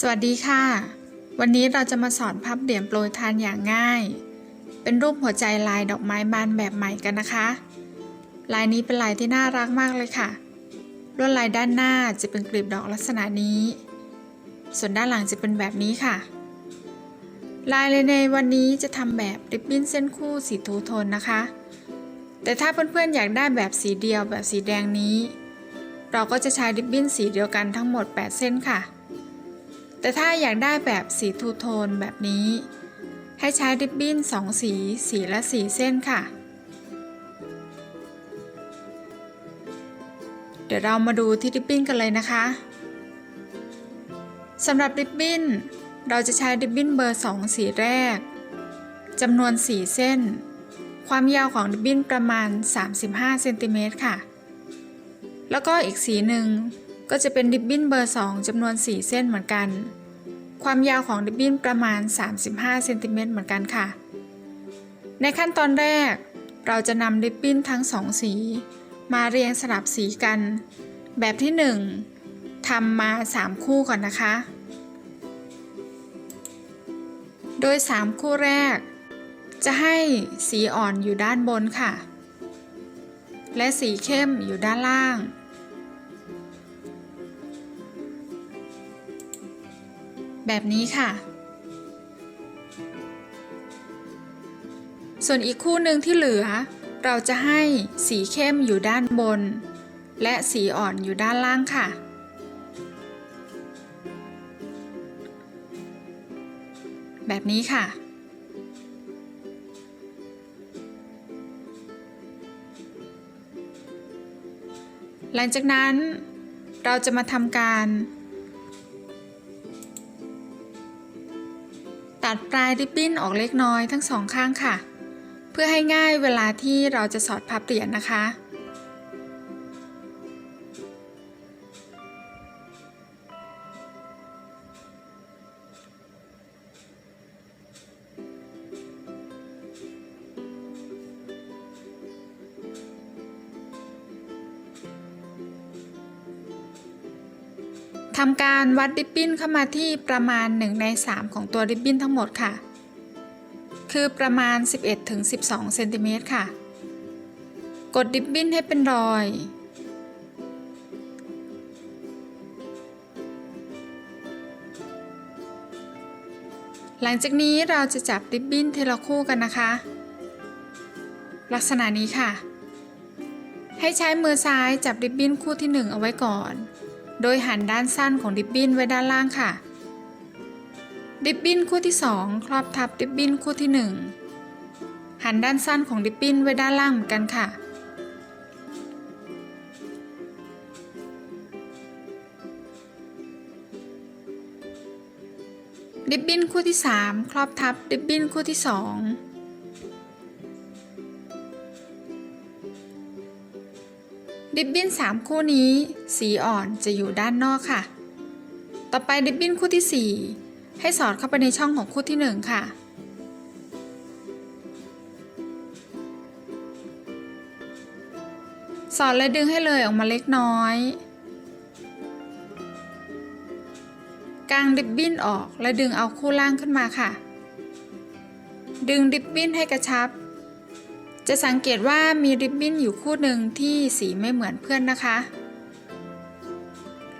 สวัสดีค่ะ วันนี้เราจะมาสอนพับเหรียญโปรยทานอย่างง่าย เป็นรูปหัวใจลายดอกไม้บานแบบใหม่กันนะคะ ลายนี้เป็นลายที่น่ารักมากเลยค่ะ ลวดลายด้านหน้าจะเป็นกลีบดอกลักษณะนี้ ส่วนด้านหลังจะเป็นแบบนี้ค่ะ ลายเลยในวันนี้จะทำแบบริบบิ้นเส้นคู่สีทูโทนนะคะ แต่ถ้าเพื่อนๆอยากได้แบบสีเดียวแบบสีแดงนี้ เราก็จะใช้ริบบิ้นสีเดียวกันทั้งหมด 8 เส้นค่ะ แต่ถ้าอยากได้แบบสีทูโทนแบบนี้ ให้ใช้ริบบิ้น2 สี สีละ 4 เส้นค่ะ เดี๋ยวเรามาดูที่ริบบิ้นกันเลยนะคะสำหรับริบบิ้นเราจะใช้ริบบิ้นเบอร์ 2 สีแรกจำนวน 4 เส้น ความยาวของริบบิ้นประมาณ 35เซนติเมตรค่ะ แล้วก็อีกสีหนึ่ง ก็จะเป็นริบบิ้นเบอร์ 2จำนวน 4 เส้นเหมือนกัน ความยาวของริบบิ้นประมาณ 35เซนติเมตรเหมือนกันค่ะ ในขั้นตอนแรก เราจะนำริบบิ้นทั้ง 2 สี มาเรียงสลับสีกัน แบบที่ 1ทำมา 3 คู่ก่อนนะคะ โดย 3 คู่แรก จะให้สีอ่อนอยู่ด้านบนค่ะ และสีเข้มอยู่ด้านล่าง แบบนี้ค่ะ ส่วนอีกคู่หนึ่งที่เหลือ เราจะให้สีเข้มอยู่ด้านบน และสีอ่อนอยู่ด้านล่างค่ะ แบบนี้ค่ะหลังจากนั้นเราจะมาทำการ ตัดปลายริบบิ้นออกเล็กน้อยทั้งสองข้างค่ะ เพื่อให้ง่ายเวลาที่เราจะสอดพับเหรียญนะคะ วัดริบบิ้นเข้ามาที่ประมาณ 1 ใน 3 ของตัวริบบิ้นทั้งหมดค่ะ คือประมาณ 11-12เซนติเมตรค่ะ กดริบบิ้นให้เป็นรอย หลังจากนี้เราจะจับริบบิ้นทีละคู่กันนะคะ ลักษณะนี้ค่ะ ให้ใช้มือซ้ายจับริบบิ้นคู่ที่ 1 เอาไว้ก่อน โดยหันด้านสั้นของริบบิ้นไว้ด้านล่างค่ะ ริบบิ้นคู่ที่ 2 ครอบทับริบบิ้นคู่ที่ 1 หันด้านสั้นของริบบิ้นไว้ด้านล่างเหมือนกันค่ะ ริบบิ้นคู่ที่ 3 ครอบทับริบบิ้นคู่ที่ 2 ริบบิ้น3 คู่นี้ สีอ่อนจะอยู่ด้านนอกค่ะ ต่อไปริบบิ้นคู่ที่ 4 ให้สอดเข้าไปในช่องของคู่ที่ 1 ค่ะสอดและดึงให้เลยออกมาเล็กน้อย กางริบบิ้นออกและดึงเอาคู่ล่างขึ้นมาค่ะ ดึงริบบิ้นให้กระชับ จะสังเกตว่ามีริบบิ้นอยู่คู่หนึ่งที่สีไม่เหมือนเพื่อนนะคะ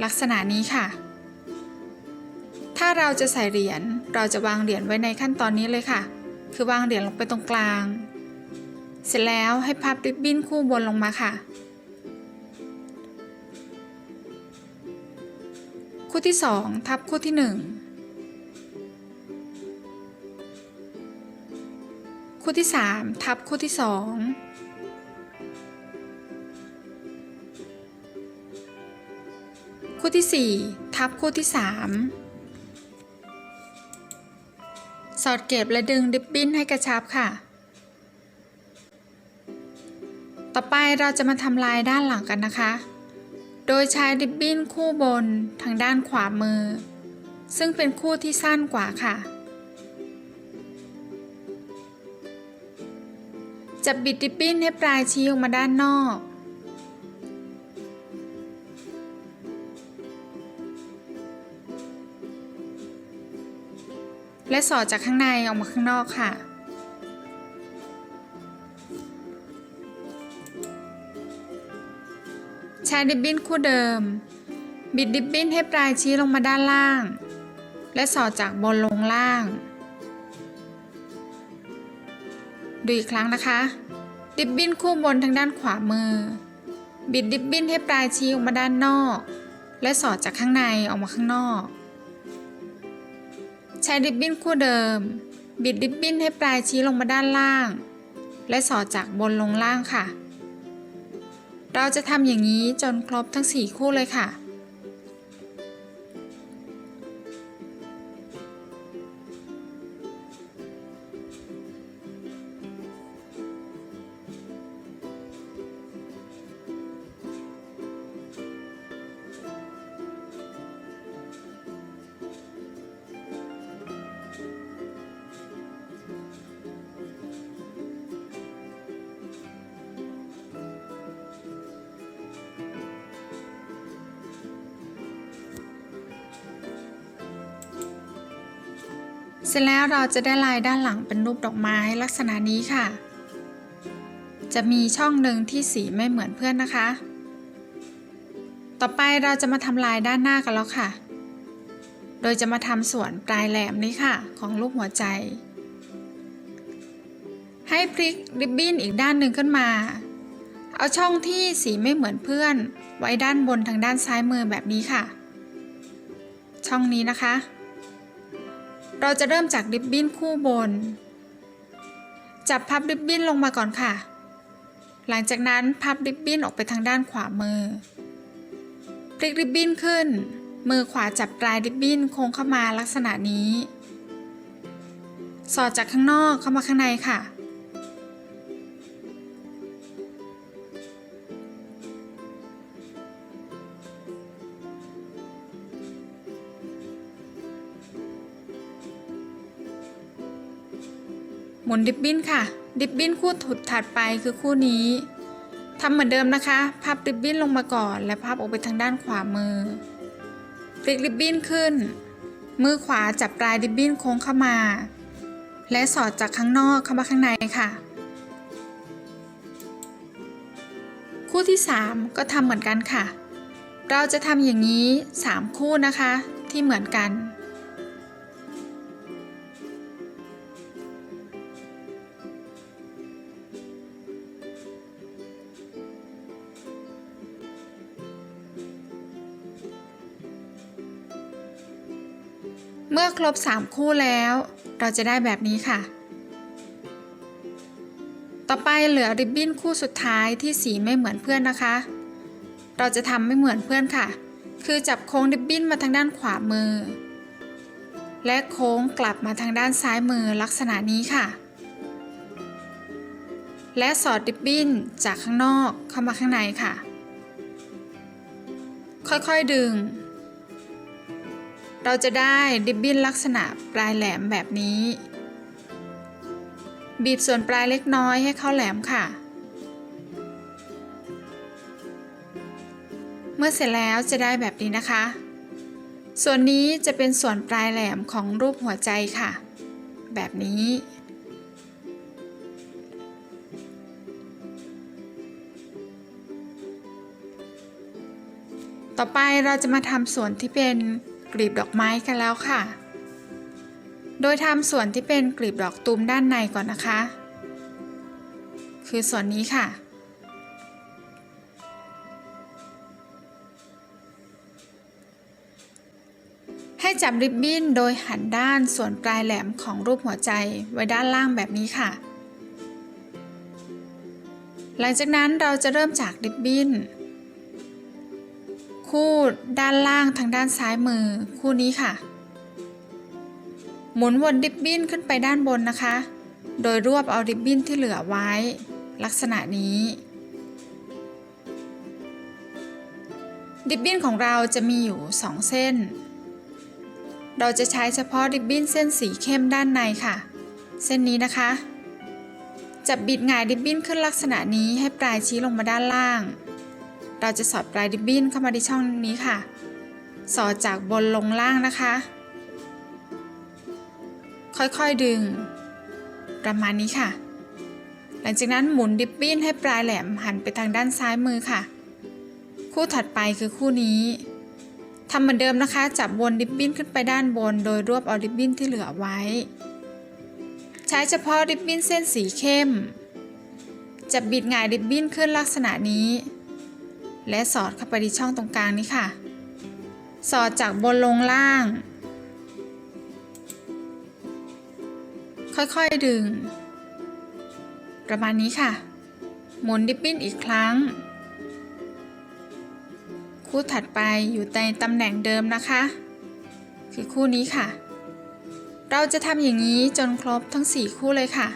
ลักษณะนี้ค่ะ ถ้าเราจะใส่เหรียญเราจะวางเหรียญไว้ในขั้นตอนนี้เลยค่ะ คือวางเหรียญลงไปตรงกลาง เสร็จแล้วให้พับริบบิ้นคู่บนลงมาค่ะ คู่ที่ 2 ทับคู่ที่ 1 คู่ที่ 3 ทับคู่ที่ 2 คู่ที่ 4 ทับคู่ที่ 3 สอดเก็บและดึงริบบิ้นให้กระชับค่ะ ต่อไปเราจะมาทำลายด้านหลังกันนะคะ โดยใช้ริบบิ้นคู่บนทางด้านขวามือ ซึ่งเป็นคู่ที่สั้นกว่าค่ะ จับบิดริบบิ้นให้ปลายชี้ออกมาด้านนอก และสอดจากข้างในออกมาข้างนอกค่ะ ใช้ริบบิ้นคู่เดิม บิดริบบิ้นให้ปลายชี้ลงมาด้านล่าง และสอดจากบนลงล่าง ดูอีกครั้งนะคะ ดิบบิ้นคู่บนทางด้านขวามือ บิดดิบบิ้นให้ปลายชี้ออกมาด้านนอก และสอดจากข้างในออกมาข้างนอก ใช้ดิบบิ้นคู่เดิม บิดดิบบิ้นให้ปลายชี้ลงมาด้านล่าง และสอดจากบนลงล่างค่ะ เราจะทำอย่างนี้จนครบทั้ง 4 คู่เลยค่ะ สร็จแล้วเราจะได้ลายด้านหลังเป็นรูปดอกไม้ลักษณะนี้ค่ะ จะมีช่องหนึ่งที่สีไม่เหมือนเพื่อนนะคะ ต่อไปเราจะมาทำลายด้านหน้ากันแล้วค่ะ โดยจะมาทำส่วนปลายแหลมนี้ค่ะ ของรูปหัวใจ ให้พลิกริบบิ้นอีกด้านหนึ่งขึ้นมา เอาช่องที่สีไม่เหมือนเพื่อน ไว้ด้านบนทางด้านซ้ายมือแบบนี้ค่ะ ช่องนี้นะคะ เราจะเริ่มจากริบบิ้นคู่บน จับพับริบบิ้นลงมาก่อนค่ะ หลังจากนั้นพับริบบิ้นออกไปทางด้านขวามือ พลิกริบบิ้นขึ้น มือขวาจับปลายริบบิ้นโค้งเข้ามาลักษณะนี้ สอดจากข้างนอกเข้ามาข้างในค่ะ หมุนดิบบิ้นค่ะ ดิบบิ้นคู่ถุดถัดไปคือคู่นี้ทำเหมือนเดิมนะคะพับดิบบิ้นลงมาก่อน และพับออกไปทางด้านขวามือพลิกดิบบิ้นขึ้น มือขวาจับปลายดิบบิ้นโค้งเข้ามา และสอดจากข้างนอกเข้ามาข้างในค่ะ คู่ที่ 3 ก็ทำเหมือนกันค่ะ เราจะทำอย่างนี้ 3 คู่นะคะที่เหมือนกัน ครบ 3 คู่แล้ว เราจะได้แบบนี้ค่ะ ต่อไปเหลือริบบิ้นคู่สุดท้ายที่สีไม่เหมือนเพื่อนนะคะ เราจะทำไม่เหมือนเพื่อนค่ะ คือจับโค้งริบบิ้นมาทางด้านขวามือ และโค้งกลับมาทางด้านซ้ายมือลักษณะนี้ค่ะ และสอดริบบิ้นจากข้างนอกเข้ามาข้างในค่ะ ค่อยๆดึง เราจะได้ริบบิ้นลักษณะปลายแหลมแบบนี้ บีบส่วนปลายเล็กน้อยให้เข้าแหลมค่ะ เมื่อเสร็จแล้วจะได้แบบนี้นะคะ ส่วนนี้จะเป็นส่วนปลายแหลมของรูปหัวใจค่ะ แบบนี้ต่อไปเราจะมาทำส่วนที่เป็น กลีบดอกไม้กันแล้วค่ะ โดยทำส่วนที่เป็นกลีบดอกตูมด้านในก่อนนะคะ คือส่วนนี้ค่ะ ให้จับริบบิ้นโดยหันด้านส่วนปลายแหลมของรูปหัวใจไว้ด้านล่างแบบนี้ค่ะ หลังจากนั้นเราจะเริ่มจากริบบิ้น คู่ด้านล่างทางด้านซ้ายมือคู่นี้ค่ะ หมุนวนริบบิ้นขึ้นไปด้านบนนะคะ โดยรวบเอาริบบิ้นที่เหลือไว้ ลักษณะนี้ริบบิ้นของเราจะมีอยู่ 2 เส้น เราจะใช้เฉพาะริบบิ้นเส้นสีเข้มด้านในค่ะ เส้นนี้นะคะ จับบิดหงายริบบิ้นขึ้นลักษณะนี้ให้ปลายชี้ลงมาด้านล่าง เราจะสอดปลายริบบิ้นเข้ามาที่ช่องนี้ค่ะ สอดจากบนลงล่างนะคะ ค่อยๆดึง ประมาณนี้ค่ะ หลังจากนั้นหมุนดิบบิ้นให้ปลายแหลมหันไปทางด้านซ้ายมือค่ะ คู่ถัดไปคือคู่นี้ทำเหมือนเดิมนะคะ จับวนดิบบิ้นขึ้นไปด้านบน โดยรวบเอาดิบบิ้นที่เหลือไว้ ใช้เฉพาะดิบบิ้นเส้นสีเข้ม จะบิดหงายดิบบิ้นขึ้นลักษณะนี้ และสอดเข้าไปที่ช่องตรงกลางนี้ค่ะ สอดจากบนลงล่าง ค่อยๆดึง ประมาณนี้ค่ะ หมุนดิบบิ้นอีกครั้ง คู่ถัดไปอยู่ในตำแหน่งเดิมนะคะ คือคู่นี้ค่ะ เราจะทำอย่างนี้จนครบทั้ง 4 คู่เลยค่ะ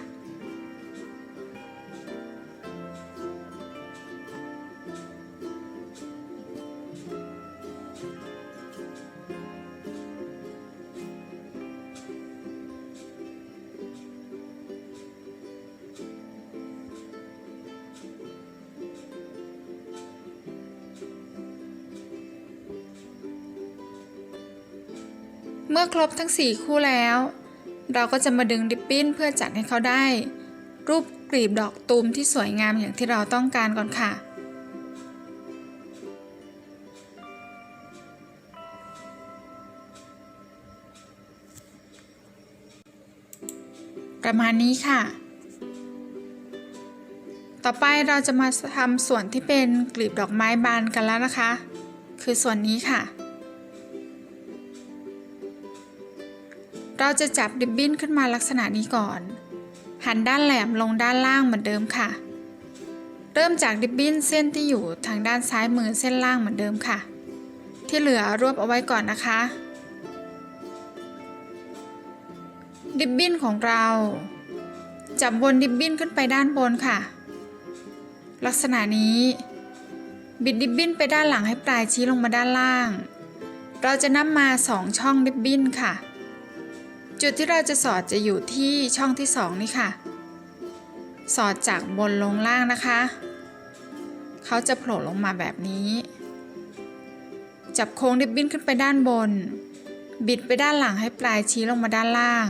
รบทั้ง 4 คู่แล้ว เราก็จะมาดึงดิปปิ้นเพื่อจัดให้เขาได้ รูปกลีบดอกตูมที่สวยงามอย่างที่เราต้องการก่อนค่ะประมาณนี้ค่ะ ต่อไปเราจะมาทำส่วนที่เป็นกลีบดอกไม้บานกันแล้วนะคะ คือส่วนนี้ค่ะ เราจะจับริบบิ้นขึ้นมาลักษณะนี้ก่อน หันด้านแหลมลงด้านล่างเหมือนเดิมค่ะ เริ่มจากริบบิ้นเส้นที่อยู่ทางด้านซ้ายมือเส้นล่างเหมือนเดิมค่ะ ที่เหลือรวบเอาไว้ก่อนนะคะริบบิ้นของเรา จับวนริบบิ้นขึ้นไปด้านบนค่ะ ลักษณะนี้ บิดริบบิ้นไปด้านหลังให้ปลายชี้ลงมาด้านล่าง เราจะนำมาสองช่องริบบิ้นค่ะ จุดที่เราจะสอดจะอยู่ที่ช่องที่สองนี่ค่ะ สอดจากบนลงล่างนะคะ เขาจะโผล่ลงมาแบบนี้ จับโค้งริบบิ้นขึ้นไปด้านบน บิดไปด้านหลังให้ปลายชี้ลงมาด้านล่าง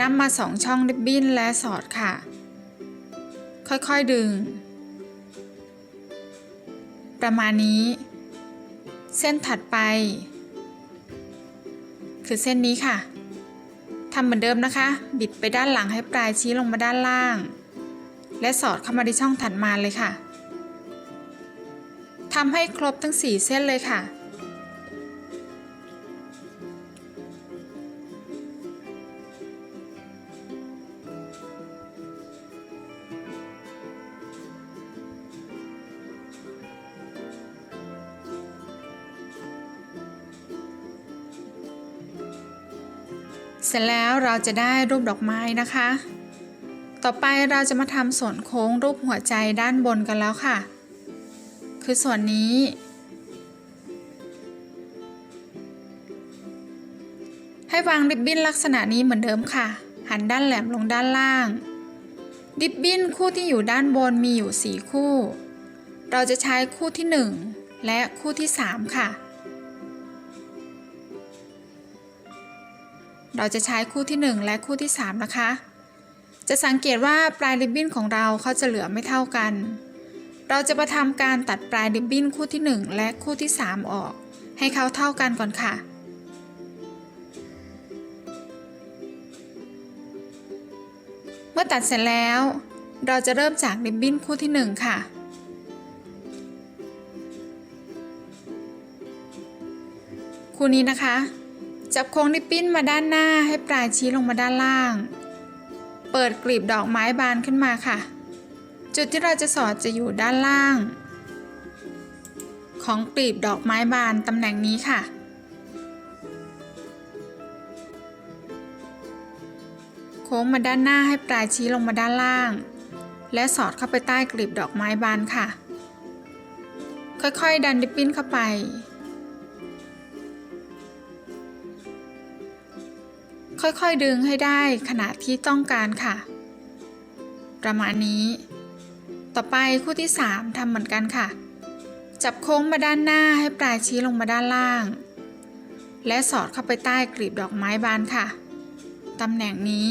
นำมาสองช่องริบบิ้นและสอดค่ะ ค่อยๆดึง ประมาณนี้ เส้นถัดไป คือเส้นนี้ค่ะ ทำเหมือนเดิมนะคะ บิดไปด้านหลังให้ปลายชี้ลงมาด้านล่าง และสอดเข้ามาที่ช่องถัดมาเลยค่ะทำให้ครบทั้ง 4 เส้นเลยค่ะ เสร็จแล้ว ล้วเราจะได้รูปดอกไม้นะคะ ต่อไปเราจะมาทำส่วนโค้งรูปหัวใจด้านบนกันแล้วค่ะ คือส่วนนี้ ให้วางริบบิ้นลักษณะนี้เหมือนเดิมค่ะ หันด้านแหลมลงด้านล่าง ริบบิ้นคู่ที่อยู่ด้านบนมีอยู่ 4 คู่ เราจะใช้คู่ที่ 1 และคู่ที่ 3 ค่ะ เราจะใช้คู่ที่ 1 และคู่ที่ 3 นะคะ จะสังเกตว่าปลายริบบิ้นของเราเขาจะเหลือไม่เท่ากัน เราจะมาทำการตัดปลายริบบิ้นคู่ที่ 1 และคู่ที่ 3 ออก ให้เขาเท่ากันก่อนค่ะเมื่อตัดเสร็จแล้ว เราจะเริ่มจากริบบิ้นคู่ที่ 1 ค่ะ คู่นี้นะคะ จับโค้งริบบิ้นมาด้านหน้าให้ปลายชี้ลงมาด้านล่าง เปิดกลีบดอกไม้บานขึ้นมาค่ะ จุดที่เราจะสอดจะอยู่ด้านล่าง ของกลีบดอกไม้บานตำแหน่งนี้ค่ะ โค้งมาด้านหน้าให้ปลายชี้ลงมาด้านล่าง และสอดเข้าไปใต้กลีบดอกไม้บานค่ะ ค่อยๆ ดันริบบิ้นเข้าไป ค่อยๆดึงให้ได้ขนาดที่ต้องการค่ะ ประมาณนี้ ต่อไปคู่ที่ 3ทำเหมือนกันค่ะ จับโค้งมาด้านหน้าให้ปลายชี้ลงมาด้านล่าง และสอดเข้าไปใต้กลีบดอกไม้บานค่ะตำแหน่งนี้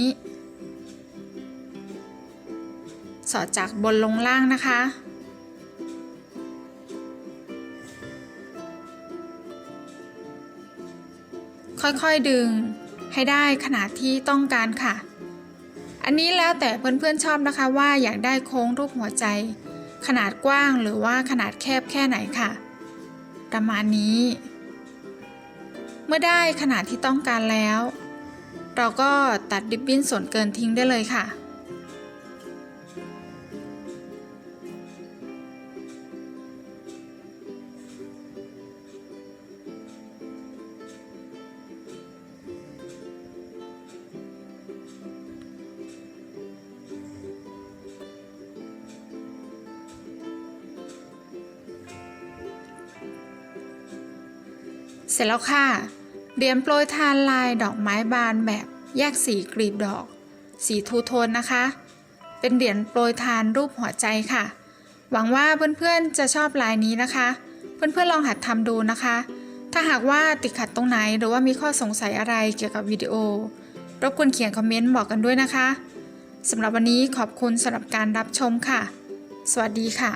สอดจากบนลงล่างนะคะค่อยๆดึง ให้ได้ขนาดที่ต้องการค่ะ อันนี้แล้วแต่เพื่อนๆชอบนะคะว่าอยากได้โค้งรูปหัวใจ ขนาดกว้างหรือว่าขนาดแคบแค่ไหนค่ะ ประมาณนี้ เมื่อได้ขนาดที่ต้องการแล้ว เราก็ตัดริบบิ้นส่วนเกินทิ้งได้เลยค่ะ เสร็จแล้วค่ะเหรียญโปรยทานลายดอกไม้บานแบบแยกสีกลีบดอก สีทูโทนนะคะ เป็นเหรียญโปรยทานรูปหัวใจค่ะ หวังว่าเพื่อนๆจะชอบลายนี้นะคะ เพื่อนๆลองหัดทำดูนะคะ ถ้าหากว่าติดขัดตรงไหนหรือว่ามีข้อสงสัยอะไรเกี่ยวกับวิดีโอ รบกวนเขียนคอมเมนต์บอกกันด้วยนะคะสำหรับวันนี้ขอบคุณสำหรับการรับชมค่ะ สวัสดีค่ะ